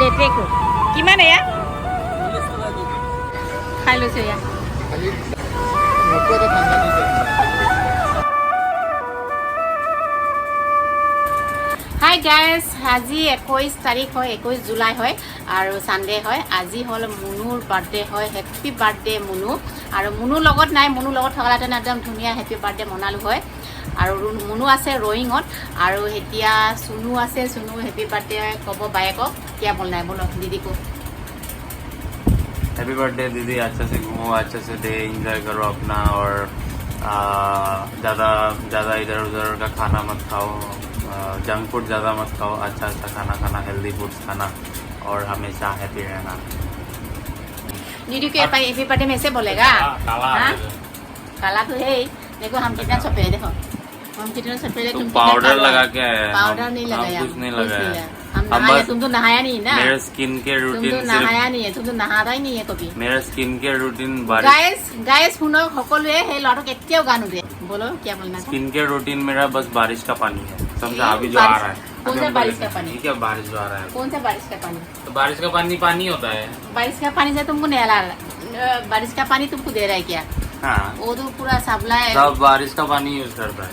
লেটেকু কিমান এয়া? খাই লৈছোঁ মোকো হাই গাইজ আজি একৈছ তাৰিখ হয় একৈছ জুলাই হয় আৰু ছানডে হয় আজি হ'ল মুনুৰ বাৰ্থডে হয় হেপ্পী বাৰ্থডে মুনু আৰু মুনুৰ লগত নাই মুনুৰ লগত থকাহেঁতেন একদম ধুনীয়া হেপ্পী বাৰ্থডে মনালোঁ হয় আৰু ৰু- মুনু আছে ৰয়িঙত আৰু এতিয়া চুনু আছে চুনু হেপ্পী বাৰ্থডে ক'ব বায়েকক কিয় বল নাই বলো দিদিকো हैप्पी बर्थडे दीदी अच्छे से घूमो अच्छे से डे एंजॉय करो अपना और आ, ज़्यादा ज़्यादा इधर उधर का खाना मत खाओ जंक फूड ज़्यादा मत खाओ अच्छा अच्छा खाना खाना हेल्दी फूड्स खाना और हमेशा हैप्पी रहना दीदी को हैप्पी बर्थडे में से बोलेगा हाँ? काला तो है ही देखो हम कितना सफेद है देखो हम कितना सफेद है तुम कितना पाउडर काला लगा हो। के आए हैं। पाउडर हम- नहीं हम लगाया कुछ नहीं लगाया हम हम नहाया बस- तुम तो नहाया नहीं ना मेरा स्किन केयर तुम रूटीन तो नहाया नहीं है तुम तो नहाता ही नहीं है कभी मेरा स्किन केयर रूटीन बारिश গায়েছ গায়েছ শুনক সকলোৱে সেই ল'ৰাটোক এতিয়াও গান উঠে বলো কিয় বলনা स्किन केयर रूटीन मेरा बस बारिश का पानी है समझा अभी जो आ रहा है। कौन सा बारिश का पानी? है बारिश जो आ रहा है। कौन सा बारिश का पानी? तो बारिश का पानी पानी होता है। बारिश का पानी से तुमको नहला बारिश का पानी तुमको दे रहा है क्या? हाँ। वो तो पूरा सबला है। सब बारिश का पानी यूज़ करता है।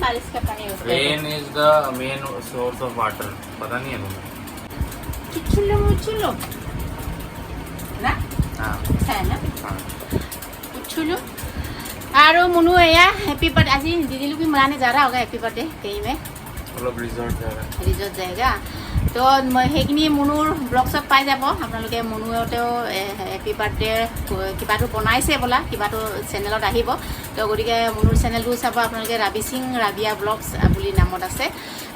बारिश का पानी करते rain is the main source of water पता नहीं है तुम्हें? हैं। चुचुलो ना? हाँ। है ना? हाँ। उछुलू আৰু মনু এয়া হেপী বাৰ্থডে আজি দিদিলো কি মৰানে যাৰা হ'গা হেপী বাৰ্থডে কেই মে অলপ ৰিজৰ্ট যাৰা ৰিজৰ্ট যায়গা তো সেইখিনি মুনুৰ ব্লগ চব পাই যাব আপোনালোকে মুনুৱেও হেপী বাৰ্থডে কিবাটো বনাইছে বলা কিবাটো চেনেলত আহিব তো গতিকে মুনুৰ চেনেলটো চাব আপোনালোকে ৰাবি সিং ৰাবিয়া ব্লগছ বুলি নামত আছে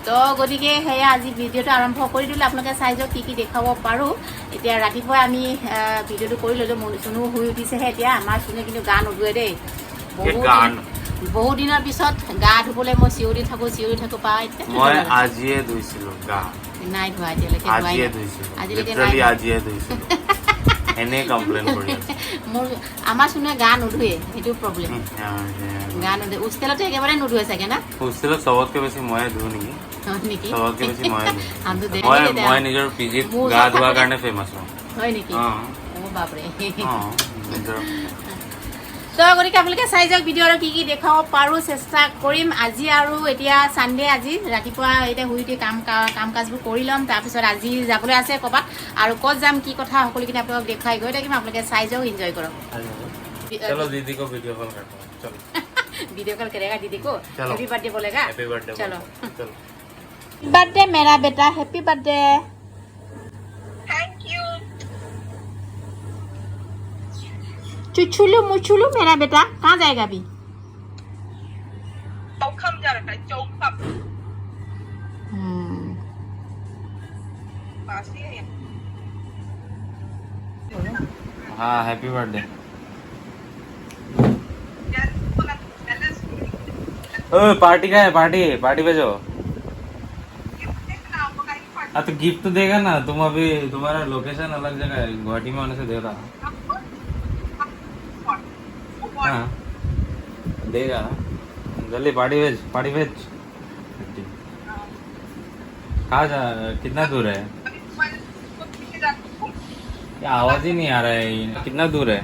তো গতিকে সেয়া আজি ভিডিঅ'টো আৰম্ভ কৰি দিলোঁ আপোনালোকে চাই যাওক কি কি দেখুৱাব পাৰোঁ এতিয়া ৰাতিপুৱা আমি ভিডিঅ'টো কৰি ল'লোঁ চুনু শুই উঠিছেহে এতিয়া আমাৰ চুনুৱে কিন্তু গান নোধোৱে দেই এই বহুত দিনৰ পিছত গা ধুবলৈ মই চিঞৰি থাকোঁ চিঞৰি থাকোঁ পা মই আজিয়ে ধুইছিলো গা। নাই ধোৱা এতিয়ালৈকে আজিয়ে। ধুইছিলো। আজিলৈকে। আজিয়ে ধুইছিলো। এনেই কমপ্লেইন কৰি মোৰ আমাৰ চুনুৱে গা নোধোৱে সেইটো প্ৰব্লেম গা নোধোৱে। হোষ্টেলতে একেবাৰে নোধোৱে চাগে না? হোষ্টেলত চবতকে বেছি ময়ে ধুও নেকি? চবতকে বেছি ময়ে মই মই নিজৰ পিজিত গা ধোৱাৰ কাৰণে ফেমাছ হয় হয় নেকি? অঁ। বাপৰে। নিজৰ তো গতিকে আপোনালোকে চাই যাওক ভিডিঅ' আৰু কি কি দেখাব পাৰোঁ চেষ্টা কৰিম। আজি আৰু এতিয়া ছানডে আজি ৰাতিপুৱা এতিয়া শুই উঠি কাম কাম কাজবোৰ কৰি ল'ম তাৰপিছত আজি যাবলৈ আছে ক'ৰবাত। আৰু ক'ত যাম কি কথা সকলোখিনি আপোনালোকক দেখুৱাই গৈ থাকিম আপোনালোকে চাই যাওক এনজয় কৰক। ভিডিঅ' কল হেপী বাৰ্থডে চলো। বাৰ্থডে মেৰা বেটা হেপী বাৰ্থডে चुछुलू मुछुलू मेरा बेटा कहाँ जाएगा अभी? चौखम जा रखा है चौखम हम्म। हाँ हैप्पी बर्थडे ओ पार्टी का है? पार्टी पार्टी पे जाओ। हाँ, तो गिफ्ट देगा ना तुम अभी तुम्हारा लोकेशन अलग जगह है गुवाहाटी में होने से दे रहा हाँ देगा जल्दी पार्टी भेज पार्टी भेज कहाँ जा कितना दूर है ये आवाज ही नहीं आ रहा है कितना दूर है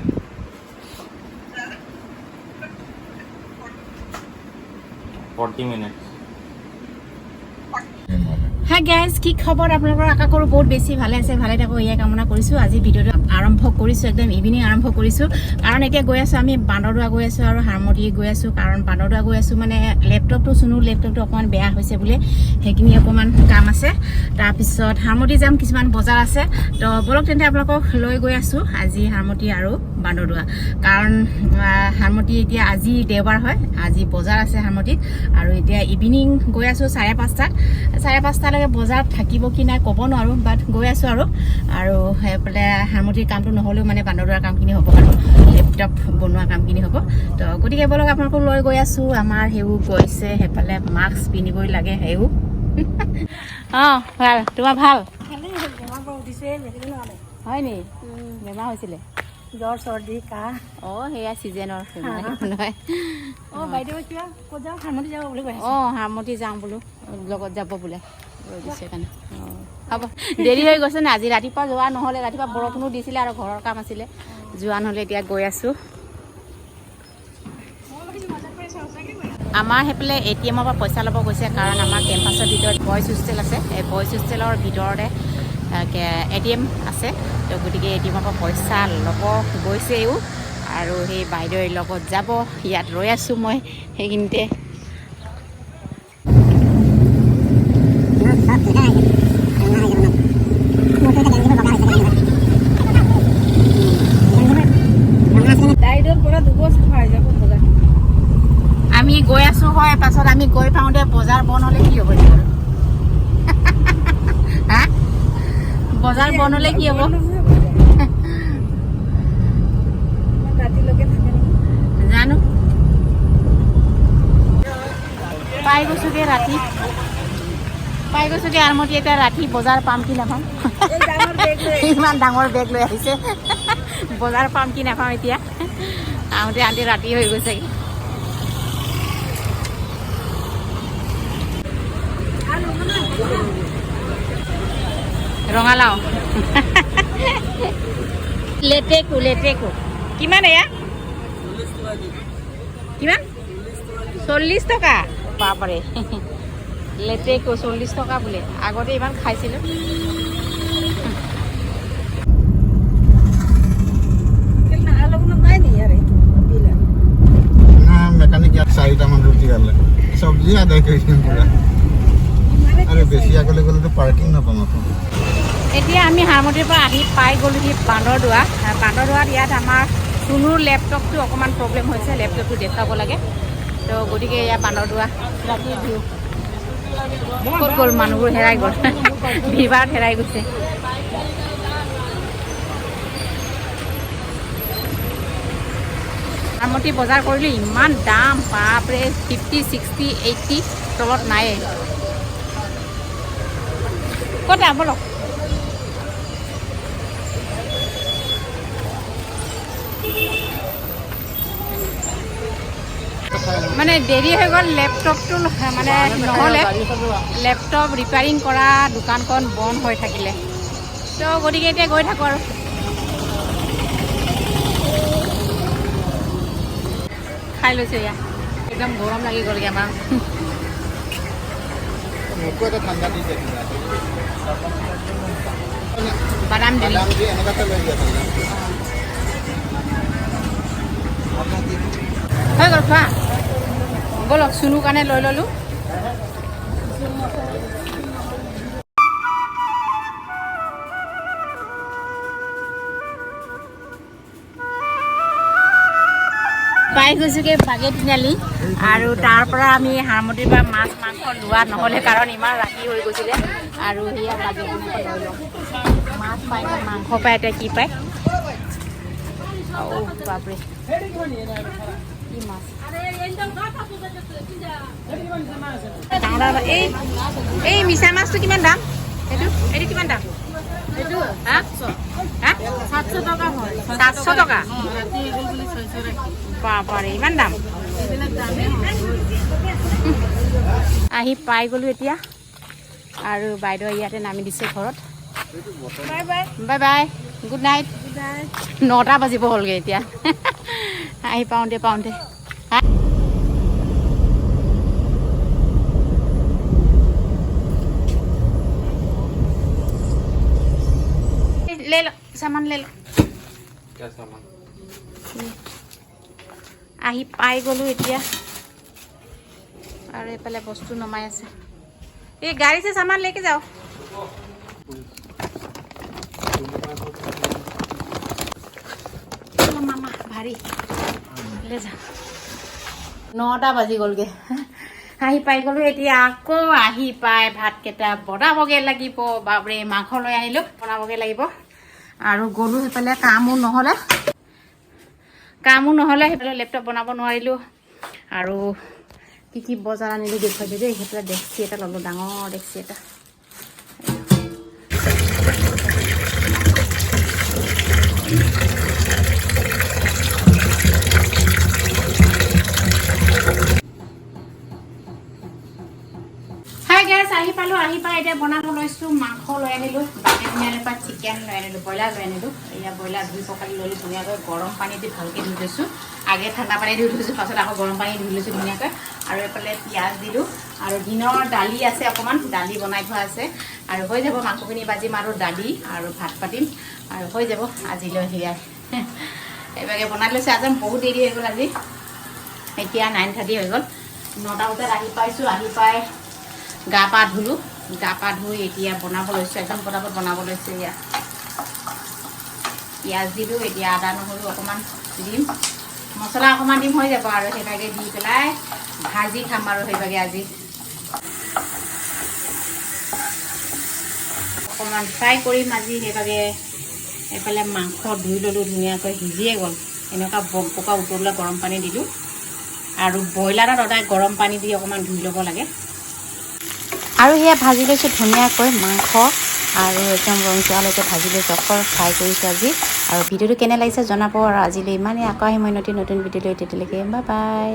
फोर्टी मिनट হাই গাইজ কি খবৰ আপোনালোকৰ আশা কৰোঁ বহুত বেছি ভালে আছে ভালে থাকোঁ এয়াই কামনা কৰিছোঁ আজি ভিডিঅ'টো আৰম্ভ কৰিছোঁ একদম ইভিনিং আৰম্ভ কৰিছোঁ। কাৰণ এতিয়া গৈ আছোঁ আমি বান্দৰদোৱা গৈ আছোঁ আৰু হাৰমতি গৈ আছোঁ। কাৰণ বান্দৰদোৱা গৈ আছোঁ মানে লেপটপটো চুনো লেপটপটো অকণমান বেয়া হৈছে বোলে। সেইখিনি অকণমান কাম আছে। তাৰপিছত হাৰমতি যাম কিছুমান বজাৰ আছে। তো বলক তেন্তে আপোনালোকক লৈ গৈ আছোঁ আজি হাৰমতি আৰু বান্দৰদোৱা। কাৰণ হাৰমতি এতিয়া আজি দেওবাৰ হয় আজি বজাৰ আছে হাৰমতিত। আৰু এতিয়া ইভিনিং গৈ আছোঁ চাৰে পাঁচটাত। চাৰে পাঁচটালৈকে বজাৰত থাকিব কি নাই ক'ব নোৱাৰোঁ বাট গৈ আছোঁ আৰু। আৰু সেইফালে হাৰমতিৰ কামটো নহ'লেও মানে বান্দৰদোৱাৰ কামখিনি হ'ব আৰু লেপটপ বনোৱা কামখিনি হ'ব। তো গতিকে বলক আপোনালোকক লৈ গৈ আছোঁ। আমাৰ সেইও গৈছে সেইফালে মাস্ক পিন্ধিবই লাগে সেইও অঁ ভাল। তোমাৰ ভাল? হয় নি? বেমাৰ হৈছিলে? জ্বৰ চৰ্দি কাহ। অঁ সেয়া ছিজনৰ নহয়। অঁ বাইদেউ কিবা ক'ত যাওঁ হাৰমতি যাব বুলি কৈ আছে। অঁ হাৰমতি যাওঁ বোলো লগত যাব বোলে। ৰৈ দিছে কাৰণে অঁ। হ'ব দেৰি হৈ গৈছে নে? আজি ৰাতিপুৱা যোৱা নহ'লে ৰাতিপুৱা বৰষুণো দিছিলে আৰু ঘৰৰ কাম আছিলে। যোৱা নহ'লে এতিয়া গৈ আছোঁ। আমাৰ সেইফালে এ টি এমৰ পৰা পইচা ল'ব গৈছে কাৰণ আমাৰ কেম্পাছৰ ভিতৰত বইজ হোষ্টেল আছে। এই বইজ হোষ্টেলৰ ভিতৰতে এ টি এম আছে। তো গতিকে এ টি এমৰ পৰা পইচা ল'ব গৈছেও। আৰু সেই বাইদেউৰ লগত যাব ইয়াত ৰৈ আছোঁ মই সেইখিনিতে। আমি গৈ পাওঁতে বজাৰ বন্ধ হ'লে কি হ'ব এতিয়া? বজাৰ বন্ধ হ'লে কি হ'ব? জানো? পাই গৈছোগে ৰাতি। পাই গৈছোগে আৰমতি এতিয়া ৰাতি বজাৰ পাম কি নাপাম? ইমান ডাঙৰ বেগ লৈ আহিছে। বজাৰ পাম কি নাপাম এতিয়া? আহোঁতে আহোঁতে ৰাতি হৈ গৈছেগে। ৰঙালাও। লেটেকু লেটেকু। কিমান এয়া? কিমান? চল্লিছ টকা। বাপৰে। লেটেকু চল্লিছ টকা বোলে। আগতে ইমান খাইছিলোঁ। মেকানিক ইয়াত চাৰিটামান ৰুটি খালে চব্জি আদায় কৰিছিল পুৰা। আৰু বেছি আগলৈ গ'লেতো পাৰ্কিং নাপাম আকৌ এতিয়া আমি হাৰমতিৰ পৰা আহি পাই গ'লোহি বান্দৰদোৱা। বান্দৰদোৱাত ইয়াত আমাৰ চুনুৰ লেপটপটো অকণমান প্ৰব্লেম হৈছে লেপটপটো দেখুৱাব লাগে। তো গতিকে এয়া বান্দৰদোৱা ৰাতি ক'ত গ'ল মানুহবোৰ? হেৰাই গ'ল। ভিৰবাৰত হেৰাই গৈছে। হাৰমতি বজাৰ কৰিলোঁ ইমান দাম, বাপৰে ফিফটি ছিক্সটি এইটটি তলত নায়ে ক'ত বলক মানে দেৰি হৈ গ'ল লেপটপটো মানে নহ'লে লেপটপ ৰিপেয়াৰিং কৰা দোকানখন বন্ধ হৈ থাকিলে। তো গতিকে এতিয়া গৈ থাকোঁ আৰু। খাই লৈছোঁ এয়া। একদম গৰম লাগি গ'লগৈ আমাৰ। মোকো এটা ঠাণ্ডা দি দিয়ে বাদাম দি এনেকুৱাতে লৈ যাব হৈ গ'ল, খোৱা। ব'লক চুনুৰ কাৰণে লৈ ল'লোঁ। পাই গৈছোগে বাগে তিনিআলি আৰু তাৰ পৰা আমি হাৰমতিৰ পৰা মাছ, মাংস লোৱা নহ'লে কাৰণ ইমান ৰাতি হৈ গৈছিলে। আৰু সেয়া বাগে লৈ মাছ পায় নে মাংস পায় এতিয়া কি পায় অ' বাপৰে। কি মাছ? এই এই মিছা মাছটো কিমান দাম? এইটো এইটো কিমান দাম? সাতশ টকা বাবাৰে ইমান দাম। আহি পাই গ'লোঁ এতিয়া। আৰু বাইদেউ ইয়াতে নামি দিছে ঘৰত। Bye bye. Bye bye good night. নটা বাজিব হ'লগৈ এতিয়া। আহি পাওঁতে পাওঁতে। सामान ले लो क्या सामान আহি পাই গ'লোঁ এতিয়া আৰু এইফালে বস্তু নমাই আছে এই গাড়ী চে সামান লেকে যাও চলো মামা ভাৰী লে যা নটা বাজি গ'লগে আহি পাই গ'লোঁ এতিয়া আকৌ আহি পাই ভাতকেইটা বনাবগৈ লাগিব বাপৰে মাংস লৈ আহিলোঁ বনাবগৈ লাগিব আৰু গ'লোঁ সেইফালে কামো নহ'লে। কামো নহ'লে সেইফালে লেপটপ বনাব নোৱাৰিলোঁ। আৰু কি কি বজাৰ আনিলোঁ দেখুৱাইছোঁ দেই সেইফালে ডেক্সি এটা ল'লোঁ ডাঙৰ ডেক্সি এটা। আহি পালোঁ আহি পাই এতিয়া বনাব লৈছোঁ মাংস লৈ আনিলোঁ ধুনীয়াকৈ চিকেন আনিলোঁ ব্ৰইলাৰ লৈ আনিলোঁ এয়া ব্ৰইলাৰ ধুই পখালি ল'লোঁ, ধুনীয়াকৈ গৰম পানী দি ভালকৈ ধুই লৈছোঁ। আগে ঠাণ্ডা পানী দি ধুইছোঁ পাছত আকৌ গৰম পানী ধুই লৈছোঁ ধুনীয়াকৈ। আৰু এইফালে পিঁয়াজ দিলোঁ। আৰু দিনৰ দালি আছে অকণমান, দালি বনাই থোৱা আছে। আৰু হৈ যাব মাংসখিনি ভাজিম আৰু দালি আৰু ভাত পাতিম। আৰু হৈ যাব আজিলৈ সেয়াই। এইভাগে বনাই লৈছোঁ আজি বহুত দেৰি হৈ গ'ল আজি। এতিয়া নাইন থাৰ্টি হৈ গ'ল। নটা বজাত আহি পাইছোঁ, আহি পাই গা পা ধুলোঁ। গা পা ধুই এতিয়া বনাব লৈছোঁ একদম পটাপট বনাব লৈছোঁ এয়া পিঁয়াজ দিলোঁ এতিয়া আদা নহৰু অকণমান দিম। মছলা অকণমান দিম হৈ যাব আৰু সেইভাগে দি পেলাই ভাজি খাম আৰু সেইভাগে আজি। অকণমান ফ্ৰাই কৰিম আজি সেইভাগে এইফালে মাংস ধুই ল'লোঁ ধুনীয়াকৈ সিজিয়ে গ'ল। এনেকুৱা বকা উতলাই গৰম পানী দিলোঁ আৰু ব্ৰইলাৰত সদায় গৰম পানী দি অকণমান ধুই ল'ব লাগে। আৰু সেয়া ভাজি লৈছোঁ ধুনীয়াকৈ মাংস আৰু একদম ৰংচোৱালৈকে ভাজি লৈছোঁ। অকল ফ্ৰাই কৰিছোঁ আজি। আৰু ভিডিঅ'টো কেনে লাগিছে জনাব আৰু আজিলৈ ইমানেই। আকৌ আহিম মই নতুন নতুন ভিডিঅ' লৈ তেতিয়ালৈকে বাই বাই